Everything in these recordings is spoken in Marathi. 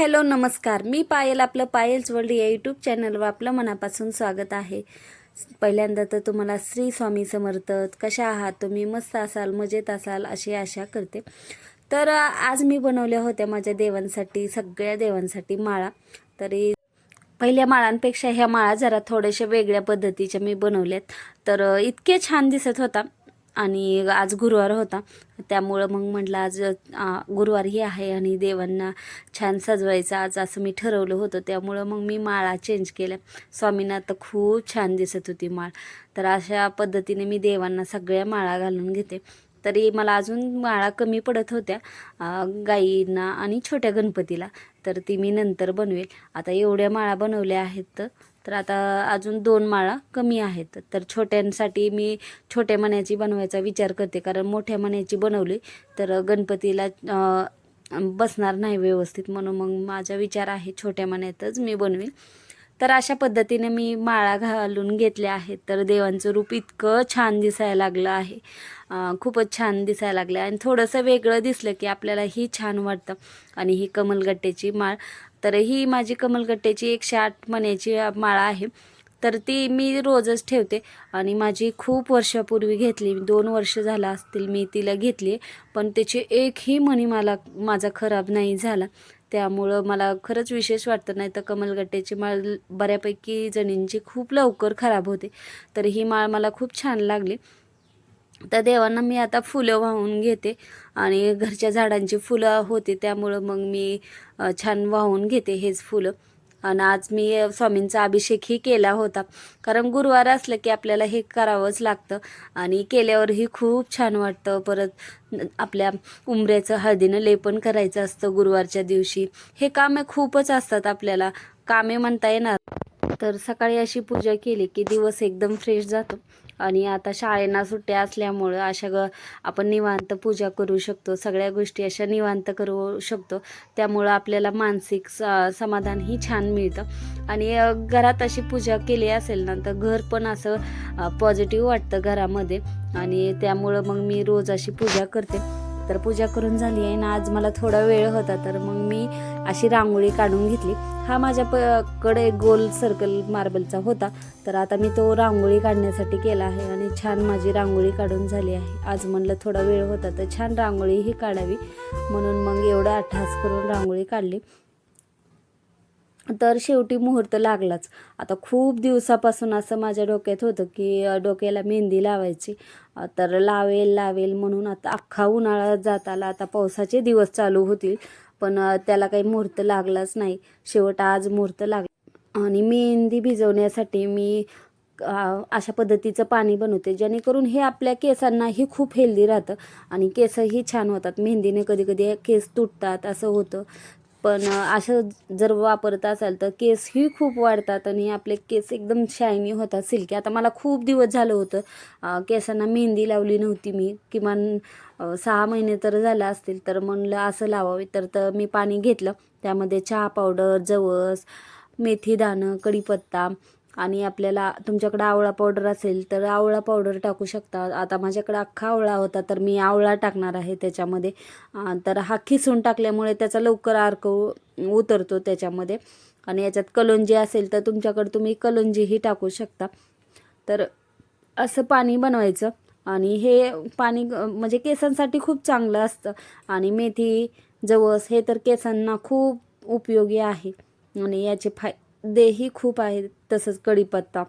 हॅलो नमस्कार. मी पायल आपलं पायल्स वर्ल्ड या यूट्यूब चॅनलवर आपलं मनापासून स्वागत आहे. पहिल्यांदा तर तुम्हाला श्री स्वामी समर्थ कशा आहात? तुम्ही मस्त असाल मजेत असाल अशी आशा करते. तर आज मी बनवल्या होत्या माझ्या देवांसाठी सगळ्या देवांसाठी माळा. तरी पहिल्या माळांपेक्षा ह्या माळा जरा थोड्याशा वेगळ्या पद्धतीच्या मी बनवल्यात. तर इतके छान दिसत होता. आणि आज गुरुवार होता. त्यामुळं मग म्हटलं आज गुरुवारही आहे आणि देवांना छान सजवायचं. आज असं मी ठरवलं होतं. त्यामुळं मग मी माळा चेंज केल्या. स्वामींना तर खूप छान दिसत होती माळ. तर अशा पद्धतीने मी देवांना सगळ्या माळा घालून घेते. तरी मला अजून माळा कमी पडत होत्या गाईंना आणि छोट्या गणपतीला. तर ती मी नंतर बनवेल. आता एवढ्या माळा बनवल्या आहेत तर तर आता अजून दोन माळा कमी आहेत. तर छोट्यांसाठी मी छोट्या मण्याची बनवायचा विचार करते कारण मोठ्या मण्याची बनवली तर गणपतीला बसणार नाही व्यवस्थित म्हणून मग माझा विचार आहे छोट्या मण्यातच मी बनवेल तर अशा पद्धतीने मी माळा घालून घेतल्या आहेत. तर देवांचं रूप इतकं छान दिसायला लागलं आहे. खूपच छान दिसायला लागलं आणि थोडंसं वेगळं दिसलं की आपल्याला ही छान वाटतं. आणि ही कमलगट्ट्याची माळ तर ही माझी कमलगट्ट्याची एकशे आठ मण्याची माळा आहे. तर ती मी रोजच ठेवते आणि माझी खूप वर्षापूर्वी घेतली. दोन वर्ष झाला असतील मी तिला घेतली पण त्याची एकही मणी मला माझा खराब नाही झाला. त्यामुळं मला खरंच विशेष वाटतं नाही तर कमलगट्ट्याची माळ बऱ्यापैकी जणींची खूप लवकर खराब होते. तर ही माळ मला खूप छान लागली. तर देवांना मी आता फुलं वाहून घेते आणि घरच्या झाडांची फुलं होती त्यामुळं मग मी छान वाहून घेते हेच फुलं. आणि आज मी स्वामींचा अभिषेकही केला होता. कारण गुरुवार असलं की आपल्याला हे करावंच लागतं आणि केल्यावरही खूप छान वाटतं. परत आपल्या उंबऱ्याचं हळदीनं लेपन करायचं असतं गुरुवारच्या दिवशी. हे कामे खूपच असतात आपल्याला. कामे म्हणता येणार. तर सकाळी अशी पूजा केली की दिवस एकदम फ्रेश जातो. आणि आता शाळेना सुट्ट्या असल्यामुळं अशा ग आपण निवांत पूजा करू शकतो. सगळ्या गोष्टी अशा निवांत करू शकतो. त्यामुळं आपल्याला मानसिक समाधानही छान मिळतं. आणि घरात अशी पूजा केली असेल ना तर घर पण असं पॉझिटिव्ह वाटतं घरामध्ये. आणि त्यामुळं मग मी रोज अशी पूजा करते. तर पूजा करून झाली आहे ना आज मला थोडा वेळ होता तर मग मी अशी रांगोळी काढून घेतली. हा माझ्या प कडे गोल सर्कल मार्बलचा होता तर आता मी तो रांगोळी काढण्यासाठी केला आहे आणि छान माझी रांगोळी काढून झाली आहे. आज म्हणलं थोडा वेळ होता तर छान रांगोळीही काढावी. म्हणून मग एवढं अठ्ठास करून रांगोळी काढली. तर शेवटी मुहूर्त लागलाच. आता खूप दिवसापासून असं माझ्या डोक्यात होतं की डोक्याला मेहंदी लावायची. तर लावेल लावेल म्हणून आता अख्खा उन्हाळा जात आला. आता पावसाचे दिवस चालू होतील पण त्याला काही मुहूर्त लागलाच नाही. शेवट आज मुहूर्त लागला. आणि मेहंदी भिजवण्यासाठी मी अशा पद्धतीचं पाणी बनवते जेणेकरून हे आपल्या केसांनाही खूप हेल्दी राहतं आणि केसही छान होतात. मेहंदीने कधी कधी केस तुटतात असं होतं. पण असं जर वापरत असाल तर केसही खूप वाढतात आणि आपले केस एकदम शायनी होतात सिल्की आता मला खूप दिवस झालं होतं केसांना मेहंदी लावली नव्हती मी. किमान सहा महिने तर झालं असतील तर म्हणलं असं लावावे. तर तर मी पाणी घेतलं. त्यामध्ये चहा पावडर जवस मेथी दाणं कढीपत्ता आणि आपल्याला तुमच्याकडे आवळा पावडर असेल तर आवळा पावडर टाकू शकता. आता माझ्याकडे अख्खा आवळा होता तर मी आवळा टाकणार आहे त्याच्यामध्ये. तर हा खिसून टाकल्यामुळे त्याचा लवकर अर्क उतरतो त्याच्यामध्ये. आणि याच्यात कलोंजी असेल तर तुमच्याकडे तुम्ही कलोंजीही टाकू शकता. तर असं पाणी बनवायचं. आणि हे पाणी म्हणजे केसांसाठी खूप चांगलं असतं. आणि मेथी जवस हे तर केसांना खूप उपयोगी आहे. आणि याचे फाय देही खूप आहेत तसंच कढीपत्ता.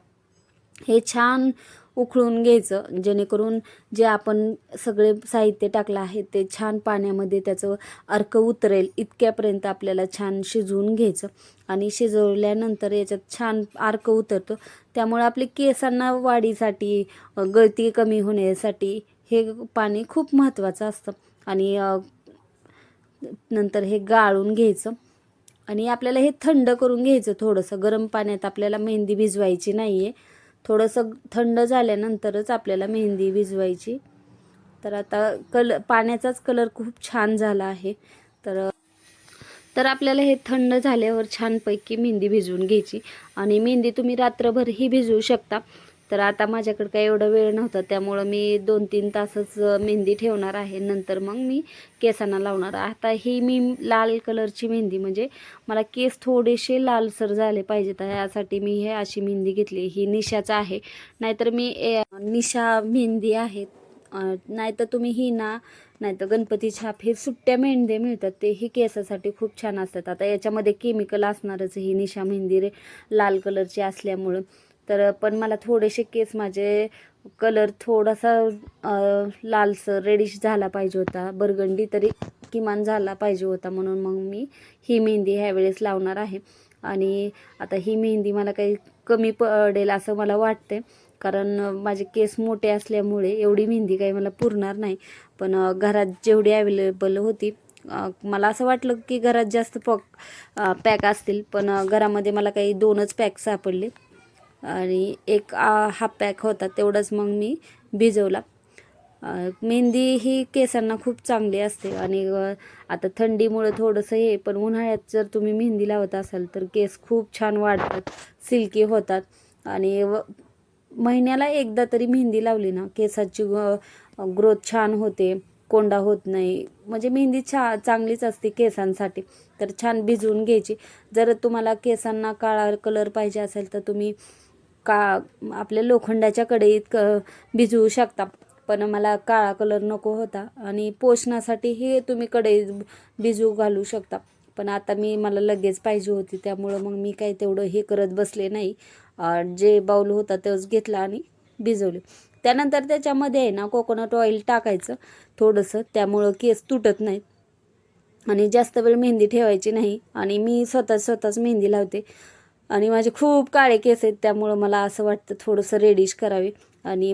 हे छान उकळून घ्यायचं जेणेकरून जे आपण सगळे साहित्य टाकलं आहे ते छान पाण्यामध्ये त्याचं अर्क उतरेल इतक्यापर्यंत आपल्याला छान शिजवून घ्यायचं. आणि शिजवल्यानंतर याच्यात छान अर्क उतरतो. त्यामुळे आपले केसांना वाढीसाठी गळती कमी होण्यासाठी हे पाणी खूप महत्त्वाचं असतं. आणि नंतर हे गाळून घ्यायचं. आणि आपल्याला हे थंड करून घ्यायचं थोडंसं. गरम पाण्यात आपल्याला मेहंदी भिजवायची नाही आहे थोडंसं थंड झाल्यानंतरच आपल्याला मेहंदी भिजवायची. तर आता कल पाण्याचाच कलर खूप छान झाला आहे. तर तर आपल्याला हे थंड झाल्यावर छानपैकी मेहंदी भिजवून घ्यायची. आणि मेहंदी तुम्ही रात्रभरही भिजवू शकता. तर आता माझ्याकडे काय एवढा वेळ नव्हता त्यामुळं मी दोन तीन तासच मेहंदी ठेवणार आहे. नंतर मग मी केसांना लावणार. आता ही मी लाल कलरची मेहंदी म्हणजे मला केस थोडेसे लालसर झाले पाहिजेत यासाठी मी हे अशी मेहंदी घेतली. ही निशाचं आहे. नाहीतर मी ए, निशा मेहंदी आहे. नाहीतर तुम्ही ही ना नाहीतर गणपती छाप हे सुट्ट्या मेहंद्या मिळतात. ते ही केसासाठी खूप छान असतात. आता याच्यामध्ये केमिकल असणारच ही निशा मेहंदी रे लाल कलरची असल्यामुळं. तर पण मला थोडेसे केस माझे कलर थोडासा लालसर रेडिश झाला पाहिजे होता. बरगंडी तरी किमान झाला पाहिजे होता म्हणून मग मी ही मेहंदी ह्यावेळेस लावणार आहे. आणि आता ही मेहंदी मला काही कमी पडेल असं मला वाटते कारण माझे केस मोठे असल्यामुळे एवढी मेहंदी काही मला पुरणार नाही. पण घरात जेवढी अवेलेबल होती मला असं वाटलं की घरात जास्त पॉक पॅक असतील. पण घरामध्ये मला काही दोनच पॅक सापडले. आणि एक हाफ पॅक होता तेवढंच मग मी भिजवला. मेहंदी ही केसांना खूप चांगली असते आणि आता थंडीमुळे थोडंसं हे पण उन्हाळ्यात जर तुम्ही मेहंदी लावत असाल तर केस खूप छान वाढतात सिल्की होतात आणि व महिन्याला एकदा तरी मेहंदी लावली ना केसाची ग्रोथ छान होते कोंडा होत नाही. म्हणजे मेहंदी छा चांगलीच असते केसांसाठी तर छान भिजवून घ्यायची. जर तुम्हाला केसांना काळा कलर पाहिजे असेल तर तुम्ही का आपल्या लोखंडाच्या कढईत क भिजवू शकता. पण मला काळा कलर नको होता आणि पोषणासाठी हे तुम्ही कढईत भिजवू घालू शकता. पण आता मी मला लगेच पाहिजे होती त्यामुळं मग मी काय तेवढं हे करत बसले नाही. जे बाऊल होता तेच घेतला आणि भिजवले. त्यानंतर त्याच्यामध्ये आहे ना कोकोनट ऑइल टाकायचं थोडंसं त्यामुळं केस तुटत नाहीत आणि जास्त वेळ मेहंदी ठेवायची नाही. आणि मी स्वतः स्वतःच मेहंदी लावते. आणि माझे खूप काळे केस आहेत त्यामुळं मला असं वाटतं थोडंसं रेडिश करावे. आणि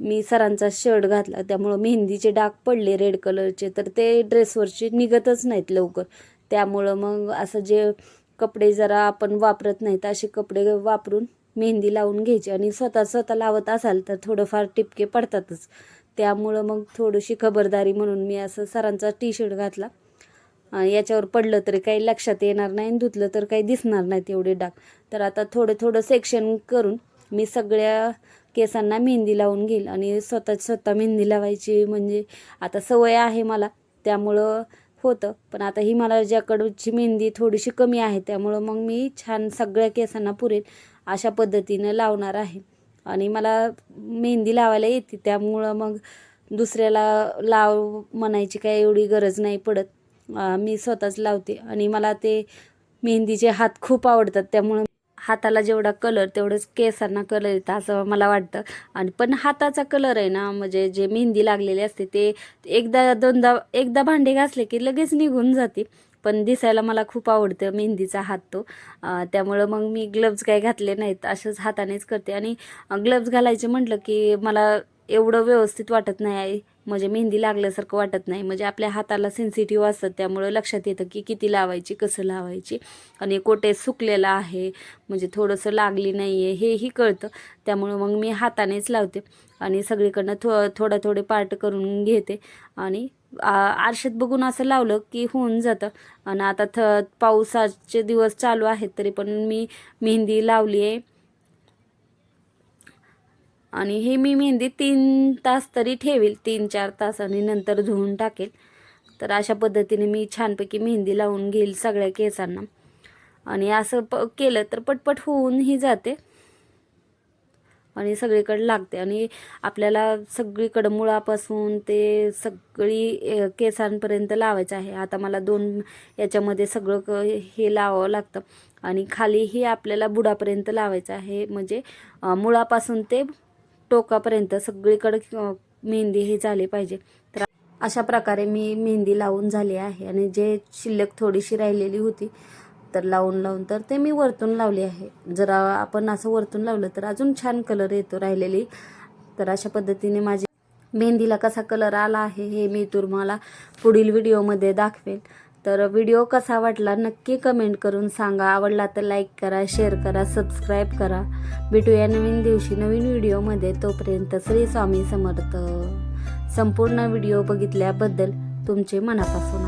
मी सरांचा शर्ट घातला त्यामुळं मेहंदीचे डाग पडले रेड कलरचे तर ते ड्रेसवरचे निघतच नाहीत लवकर. त्यामुळं मग असं जे कपडे जरा आपण वापरत नाहीत असे कपडे वापरून मेहंदी लावून घ्यायची. आणि स्वतः स्वतः लावत असाल तर थोडंफार टिपके पडतातच. त्यामुळं मग थोडीशी खबरदारी म्हणून मी असं सरांचा टी शर्ट घातला. याच्यावर पडलं तरी काही लक्षात येणार नाही आणि धुतलं तर काही दिसणार नाहीत एवढे डाग. तर आता थोडं थोडं सेक्शन करून मी सगळ्या केसांना मेहंदी लावून घेईल. आणि स्वतः स्वतः मेहंदी लावायची म्हणजे आता सवय आहे मला त्यामुळं होतं. पण आता ही मला ज्याकडची मेहंदी थोडीशी कमी आहे त्यामुळं मग मी छान सगळ्या केसांना पुरेल अशा पद्धतीनं लावणार आहे. आणि मला मेहंदी लावायला येते त्यामुळं मग दुसऱ्याला लाव म्हणायची काही एवढी गरज नाही पडत. मी स्वतःच लावते. आणि मला ते मेहंदीचे हात खूप आवडतात. त्यामुळं हाताला जेवढा कलर तेवढंच केसांना कलर येतं असं मला वाटतं. आणि पण हाताचा कलर आहे ना म्हणजे जे मेहंदी लागलेली असते ते एकदा दोनदा एकदा भांडे घासले की लगेच निघून जाते. पण दिसायला मला खूप आवडतं मेहंदीचा हात तो. त्यामुळं मग मी ग्लव्ज काय घातले नाहीत असंच हातानेच करते. आणि ग्लव्ज घालायचे म्हटलं की मला एवढं व्यवस्थित वाटत नाही. आहे म्हणजे मेहंदी लागल्यासारखं वाटत नाही. म्हणजे आपल्या हाताला सेन्सिटिव्ह असतात त्यामुळं लक्षात येतं की किती लावायची कसं लावायची. आणि कोटे सुकलेलं आहे म्हणजे थोडंसं लागली नाही आहे हेही कळतं. त्यामुळं मग मी हातानेच लावते. आणि सगळीकडनं थो थोडा थोडे पार्ट करून घेते. आणि आरशात बघून असं लावलं की होऊन जातं. आणि आता थ पावसाचे दिवस चालू आहेत तरी पण मी मेहंदी लावली आहे आणि हे मी मेहंदी तीन तास तरी ठेवेल तीन चार तास आणि नंतर धुवून टाकेल. तर अशा पद्धतीने मी छानपैकी मेहंदी लावून घेईल सगळ्या केसांना. आणि असं प केलं तर पटपट होऊनही जाते. आणि सगळीकडे लागते. आणि आपल्याला सगळीकडं मुळापासून ते सगळी केसांपर्यंत लावायचं आहे. आता मला दोन याच्यामध्ये सगळं क हे लावावं लागतं. आणि खालीही आपल्याला बुडापर्यंत लावायचं आहे. म्हणजे मुळापासून ते टोकापर्यंत सगळीकडे मेहंदी हे झाली पाहिजे. तर अशा प्रकारे मी मेहंदी लावून झाली आहे आणि जे शिल्लक थोडीशी राहिलेली होती तर लावून लावून तर ते मी वरतून लावले आहे. जर आपण असं वरतून लावलं तर अजून छान कलर येतो राहिलेली. तर अशा पद्धतीने माझी मेहंदीला कसा कलर आला आहे हे मी तुम्हाला पुढील व्हिडिओमध्ये दाखवेन तर व्हिडिओ कसा वाटला नक्की कमेंट करून सांगा. आवडला तर लाईक करा शेअर करा सबस्क्राईब करा. भेटूया नवीन दिवशी नवीन व्हिडिओमध्ये तोपर्यंत श्री स्वामी समर्थ. संपूर्ण व्हिडिओ बघितल्याबद्दल तुमचे मनापासून